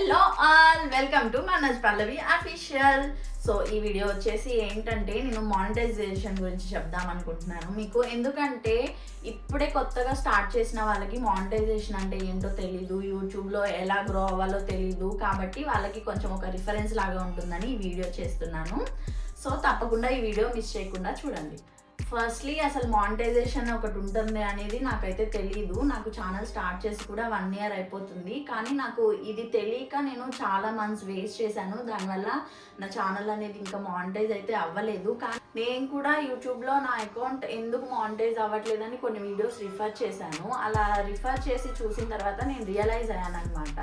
Hello all welcome to Manaj Pallavi official so ఈ video వచ్చేసి ఏంటంటే నేను మానిటైజేషన్ గురించి చెప్దాం అనుకుంటున్నాను. మీకు ఎందుకంటే ఇప్పుడే కొత్తగా స్టార్ట్ చేసిన వాళ్ళకి మానిటైజేషన్ అంటే ఏంటో తెలీదు యూట్యూబ్లో ఎలా గ్రో అవ్వాలో తెలీదు కాబట్టి వాళ్ళకి కొంచెం ఒక రిఫరెన్స్ లాగా ఉంటుందని ఈ వీడియో చేస్తున్నాను. సో తప్పకుండా ఈ వీడియో మిస్ చేయకుండా చూడండి. ఫస్ట్లీ అసలు మానిటైజేషన్ ఒకటి ఉంటుంది అనేది నాకైతే తెలియదు నాకు ఛానల్ స్టార్ట్ చేసి కూడా వన్ ఇయర్ అయిపోతుంది. కానీ నాకు ఇది తెలియక నేను చాలా మంత్స్ వేస్ట్ చేశాను. దానివల్ల నా ఛానల్ అనేది ఇంకా మానిటైజ్ అయితే అవ్వలేదు. కానీ నేను కూడా యూట్యూబ్లో నా అకౌంట్ ఎందుకు మానిటైజ్ అవ్వట్లేదని కొన్ని వీడియోస్ రిఫర్ చేశాను. అలా రిఫర్ చేసి చూసిన తర్వాత నేను రియలైజ్ అయ్యాను అనమాట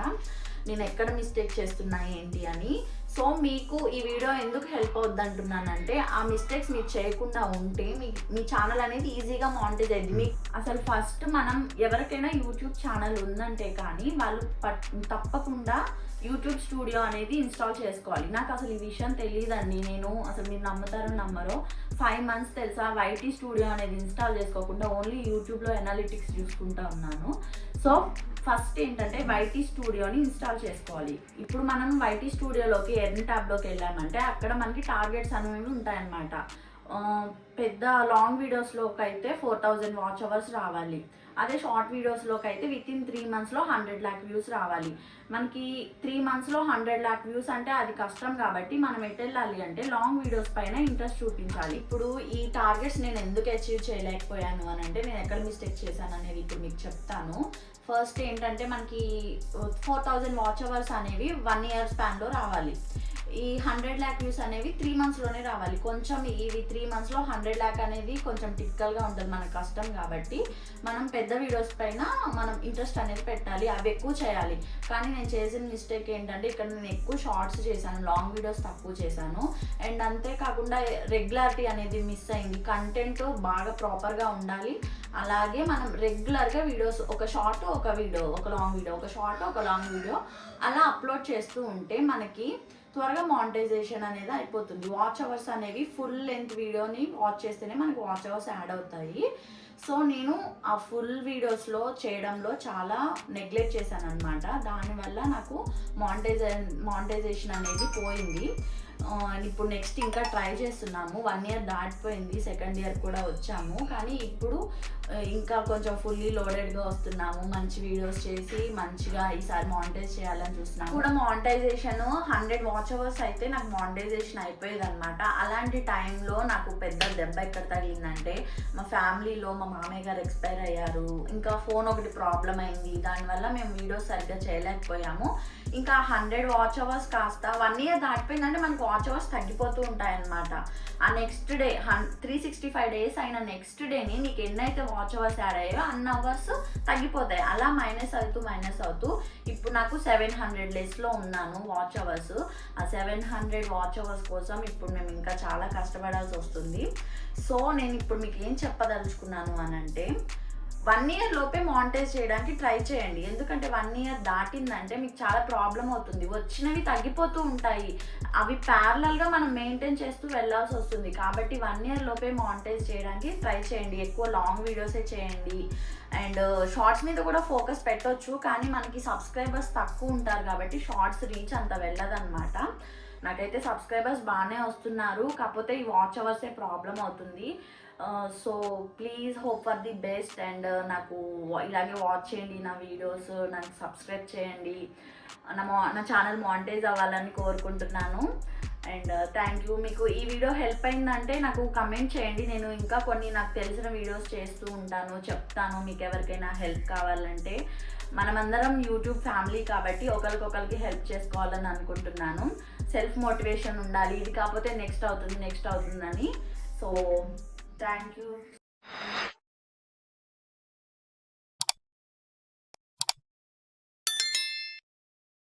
నేను ఎక్కడ మిస్టేక్ చేస్తున్నా ఏంటి అని. సో మీకు ఈ వీడియో ఎందుకు హెల్ప్ అవుద్ది అంటున్నానంటే ఆ మిస్టేక్స్ మీరు చేయకుండా ఉంటే మీ మీ ఛానల్ అనేది ఈజీగా మానిటైజ్ అయింది మీ అసలు ఫస్ట్ మనం ఎవరికైనా యూట్యూబ్ ఛానల్ ఉందంటే కానీ వాళ్ళు తప్పకుండా యూట్యూబ్ స్టూడియో అనేది ఇన్స్టాల్ చేసుకోవాలి. నాకు అసలు ఈ విషయం తెలియదండి నేను అసలు మీరు నమ్ముతారో నమ్మరో ఫైవ్ మంత్స్ తెలుసా వైటీ స్టూడియో అనేది ఇన్స్టాల్ చేసుకోకుండా ఓన్లీ యూట్యూబ్లో ఎనాలిటిక్స్ చూసుకుంటా ఉన్నాను. సో ఫస్ట్ ఏంటంటే వైటీ స్టూడియోని ఇన్స్టాల్ చేసుకోవాలి. ఇప్పుడు మనం వైటీ స్టూడియోలోకి ఎర్న్ ట్యాబ్లోకి వెళ్ళామంటే అక్కడ మనకి టార్గెట్స్ అనేవి ఉంటాయన్నమాట. పెద్ద లాంగ్ వీడియోస్లోకి అయితే ఫోర్ థౌజండ్ వాచ్ అవర్స్ రావాలి. అదే షార్ట్ వీడియోస్లోకి అయితే విత్ ఇన్ త్రీ మంత్స్లో హండ్రెడ్ ల్యాక్ వ్యూస్ రావాలి. మనకి త్రీ మంత్స్లో హండ్రెడ్ ల్యాక్ వ్యూస్ అంటే అది కష్టం కాబట్టి మనం ఎటు వెళ్ళాలి అంటే లాంగ్ వీడియోస్ పైన ఇంట్రెస్ట్ చూపించాలి. ఇప్పుడు ఈ టార్గెట్స్ నేను ఎందుకు అచీవ్ చేయలేకపోయాను అని అంటే నేను ఎక్కడ మిస్టేక్ చేశాను అనేది ఇప్పుడు మీకు చెప్తాను. ఫస్ట్ ఏంటంటే మనకి ఫోర్ థౌజండ్ వాచ్ అవర్స్ అనేవి వన్ ఇయర్ స్పాన్లో రావాలి. ఈ హండ్రెడ్ ల్యాక్ వ్యూస్ అనేవి త్రీ మంత్స్లోనే రావాలి. కొంచెం ఇవి త్రీ మంత్స్లో హండ్రెడ్ ల్యాక్ అనేది కొంచెం టిపికల్గా ఉంటుంది మనకు కష్టం కాబట్టి మనం పెద్ద వీడియోస్ పైన మనం ఇంట్రెస్ట్ అనేది పెట్టాలి అవి ఎక్కువ చేయాలి. కానీ నేను చేసిన మిస్టేక్ ఏంటంటే ఇక్కడ నేను ఎక్కువ షార్ట్స్ చేశాను లాంగ్ వీడియోస్ తక్కువ చేశాను. అండ్ అంతేకాకుండా రెగ్యులారిటీ అనేది మిస్ అయింది. కంటెంట్ బాగా ప్రాపర్గా ఉండాలి. అలాగే మనం రెగ్యులర్గా వీడియోస్ ఒక షార్ట్ ఒక వీడియో ఒక లాంగ్ వీడియో ఒక షార్ట్ ఒక లాంగ్ వీడియో అలా అప్లోడ్ చేస్తూ ఉంటే మనకి త్వరగా మానిటైజేషన్ అనేది అయిపోతుంది. వాచ్ అవర్స్ అనేవి ఫుల్ లెంత్ వీడియోని వాచ్ చేస్తేనే మనకి వాచ్ అవర్స్ యాడ్ అవుతాయి. సో నేను ఆ ఫుల్ వీడియోస్లో చేయడంలో చాలా నెగ్లెక్ట్ చేశాను అనమాట దానివల్ల నాకు మానిటైజే మానిటైజేషన్ అనేది పోయింది. ఇప్పుడు నెక్స్ట్ ఇంకా ట్రై చేస్తున్నాము. వన్ ఇయర్ దాటిపోయింది. సెకండ్ ఇయర్ కూడా వచ్చాము. కానీ ఇప్పుడు ఇంకా కొంచెం ఫుల్లీ లోడెడ్గా వస్తున్నాము. మంచి వీడియోస్ చేసి మంచిగా ఈసారి మానిటైజ్ చేయాలని చూస్తున్నాము. కూడా మానిటైజేషన్ హండ్రెడ్ వాచ్ అవర్స్ అయితే నాకు మానిటైజేషన్ అయిపోయేది అనమాట అలాంటి టైంలో నాకు పెద్ద దెబ్బ ఎక్కడ తగిలిందంటే మా ఫ్యామిలీలో మా మామయ్య గారు ఎక్స్పైర్ అయ్యారు. ఇంకా ఫోన్ ఒకటి ప్రాబ్లం అయింది. దానివల్ల మేము వీడియోస్ సరిగ్గా చేయలేకపోయాము. ఇంకా హండ్రెడ్ వాచ్ అవర్స్ కాస్త వన్ ఇయర్ దాటిపోయిందంటే మనకు వాచ్ అవర్స్ తగ్గిపోతూ ఉంటాయన్నమాట. ఆ నెక్స్ట్ డే హన్ త్రీ సిక్స్టీ ఫైవ్ డేస్ అయిన నెక్స్ట్ డేని నీకు ఎన్నైతే వాచ్ అవర్స్ యాడ్ అయ్యాయో అన్ని అవర్స్ తగ్గిపోతాయి. అలా మైనస్ అవుతూ మైనస్ అవుతూ ఇప్పుడు నాకు సెవెన్ హండ్రెడ్ డేస్లో ఉన్నాను వాచ్ అవర్స్ ఆ సెవెన్ హండ్రెడ్ వాచ్ అవర్స్ కోసం ఇప్పుడు మేము ఇంకా చాలా కష్టపడాల్సి వస్తుంది. సో నేను ఇప్పుడు మీకు ఏం చెప్పదలుచుకున్నాను అని అంటే వన్ ఇయర్ లోపే మానిటైజ్ చేయడానికి ట్రై చేయండి. ఎందుకంటే వన్ ఇయర్ దాటిందంటే మీకు చాలా ప్రాబ్లం అవుతుంది. వచ్చినవి తగ్గిపోతూ ఉంటాయి. అవి ప్యారలల్గా మనం మెయింటైన్ చేస్తూ వెళ్ళాల్సి వస్తుంది. కాబట్టి వన్ ఇయర్ లోపే మానిటైజ్ చేయడానికి ట్రై చేయండి. ఎక్కువ లాంగ్ వీడియోసే చేయండి. అండ్ షార్ట్స్ uh, మీద కూడా ఫోకస్ పెట్టొచ్చు. కానీ మనకి సబ్స్క్రైబర్స్ తక్కువ ఉంటారు కాబట్టి షార్ట్స్ రీచ్ అంత వెళ్ళదన్నమాట. నాకైతే సబ్స్క్రైబర్స్ బాగానే వస్తున్నారు. కాకపోతే ఈ వాచ్ అవర్సే ప్రాబ్లం అవుతుంది. So please hope for the best and నాకు ఇలాగే వాచ్ చేయండి నా వీడియోస్ నాకు సబ్స్క్రైబ్ చేయండి. నా మా నా ఛానల్ మానిటైజ్ అవ్వాలని కోరుకుంటున్నాను. అండ్ థ్యాంక్ యూ మీకు ఈ వీడియో హెల్ప్ అయిందంటే నాకు కమెంట్ చేయండి. నేను ఇంకా కొన్ని నాకు తెలిసిన వీడియోస్ చేస్తూ ఉంటాను చెప్తాను మీకు ఎవరికైనా హెల్ప్ కావాలంటే. మనమందరం యూట్యూబ్ ఫ్యామిలీ కాబట్టి ఒకరికొకరికి హెల్ప్ చేసుకోవాలని అనుకుంటున్నాను. సెల్ఫ్ మోటివేషన్ ఉండాలి. ఇది కాకపోతే నెక్స్ట్ అవుతుంది నెక్స్ట్ అవుతుందని. So thank you